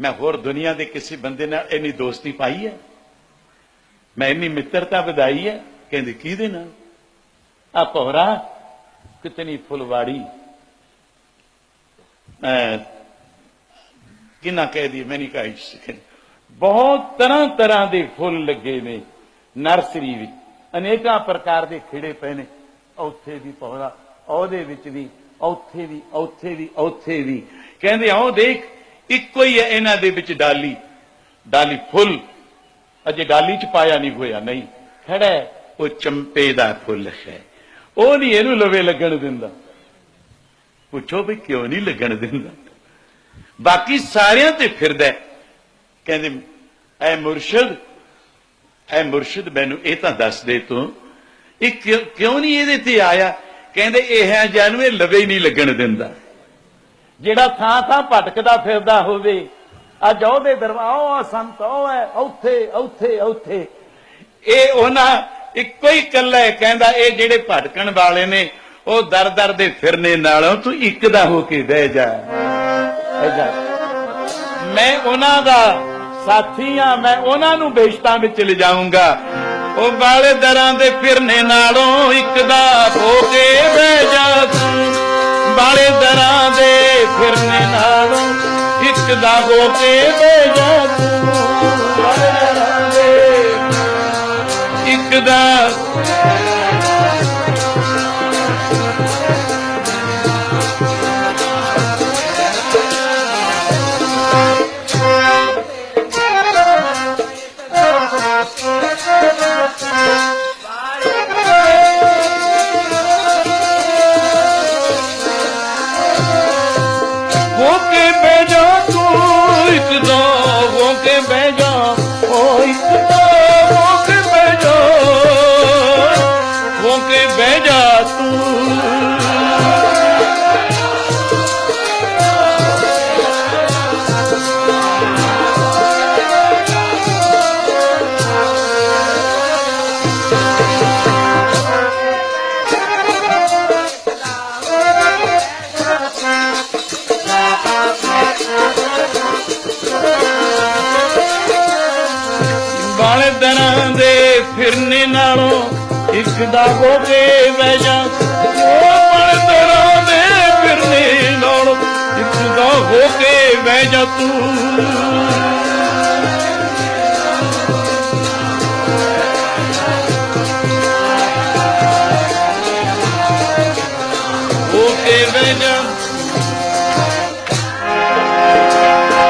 ਮੈਂ ਹੋਰ ਦੁਨੀਆ ਦੇ ਕਿਸੇ ਬੰਦੇ ਨਾਲ ਇੰਨੀ ਦੋਸਤੀ ਪਾਈ ਹੈ? ਮੈਂ ਇੰਨੀ ਮਿੱਤਰਤਾ ਵਧਾਈ ਹੈ? ਕਹਿੰਦੇ, ਕਿਹਦੇ ਨਾਲ? ਆ ਪਹਰਾ ਕਿਤਨੀ ਫੁਲਵਾੜੀ। ਕਿੰਨਾ ਕਹਿ ਦੀ ਮੈਂ ਨਹੀਂ ਕਹੀ ਸਕਿਆ ਬਹੁਤ ਤਰ੍ਹਾਂ ਤਰ੍ਹਾਂ ਦੇ ਫੁੱਲ ਲੱਗੇ ਨੇ, ਨਰਸਰੀ ਵਿੱਚ। ਅਨੇਕਾਂ ਪ੍ਰਕਾਰ ਦੇ ਖਿੜੇ ਪਏ ਨੇ। ਉੱਥੇ ਵੀ ਪੌਦਾ ਉਹਦੇ ਵਿੱਚ ਵੀ, ਉੱਥੇ ਵੀ ਉੱਥੇ ਵੀ ਉੱਥੇ ਵੀ। ਕਹਿੰਦੇ, ਆਓ ਦੇਖ ਇੱਕੋ ਹੀ ਹੈ ਇਹਨਾਂ ਦੇ ਵਿੱਚ ਡਾਲੀ। ਡਾਲੀ ਫੁੱਲ। ਅਜੇ ਡਾਲੀ ਚ ਪਾਇਆ ਨਹੀਂ ਹੋਇਆ, ਨਹੀਂ। ਖੜਾ ਉਹ ਚੰਪੇ ਦਾ ਫੁੱਲ ਹੈ। ਉਹ ਨਹੀਂ ਇਹਨੂੰ ਲਵੇ ਲੱਗਣ ਦਿੰਦਾ। ਪੁੱਛੋ ਵੀ ਕਿਉਂ ਨਹੀਂ ਲੱਗਣ ਦਿੰਦਾ। ਬਾਕੀ ਸਾਰਿਆਂ ਤੇ ਫਿਰਦਾ ਕਹਿੰਦੇ, ਐ ਮੁਰਸ਼ਿਦ ਐ ਮੁਰਸ਼ਿਦ, ਮੈਨੂੰ ਇਹ ਤਾਂ ਦੱਸ ਦੇ ਤੂੰ, ਇਹ ਕਿਉਂ ਕਿਉਂ ਨਹੀਂ ਇਹਦੇ ਤੇ ਆਇਆ? ਕਹਿੰਦੇ, ਇਹ ਹੈ ਜਨਮ ਇਹ ਲਵੇ ਹੀ ਨਹੀਂ ਲੱਗਣ ਦਿੰਦਾ। ਜਿਹੜਾ ਥਾਂ ਥਾਂ ਭਟਕਦਾ ਫਿਰਦਾ ਹੋਵੇ। ਅੱਜ ਉਹਦੇ ਦਰਬਾਰ ਸੰਤ, ਉਹ ਹੈ, ਉੱਥੇ ਉੱਥੇ ਉੱਥੇ। ਇਹ ਉਹਨਾਂ ਇੱਕੋ ਹੀ ਕੱਲਾ ਕਹਿੰਦਾ, ਇਹ ਜਿਹੜੇ ਭਟਕਣ ਵਾਲੇ ਨੇ, ਉਹ ਦਰ ਦਰ ਦੇ ਫਿਰਨੇ ਨਾਲੋਂ ਤੂੰ ਇੱਕ ਦਾ ਹੋ ਕੇ ਬਹਿ ਜਾ। ਮੈਂ ਉਹਨਾਂ ਦਾ ਸਾਥੀ ਆ ਮੈਂ ਉਹਨਾਂ ਨੂੰ ਬੇਸ਼ਤਾਂ ਵਿੱਚ ਲਿਜਾਊਂਗਾ। ਉਹ ਵਾਲੇ ਦਰਾਂ ਦੇ ਫਿਰਨੇ ਨਾਲੋਂ ਇੱਕ ਦਾ ਹੋ ਕੇ ਇੱਕ ਦਾ ਹੋ ਕੇ ਬਹਿ ਤੂੰ ਇੱਕ ਦਾ ਤਰ੍ਹਾਂ ਦੇ ਫਿਰਨੇ ਨਾਲੋਂ ਇੱਕ ਦਾ ਹੋ ਕੇ ਬਹਿ ਜਾ ਉਹ ਵਾਲੇ ਦੇ ਫਿਰਨੇ ਨਾਲੋਂ ਇੱਕ ਦਾ ਹੋ ਕੇ ਬਹਿ ਜਾ ਤੂੰ।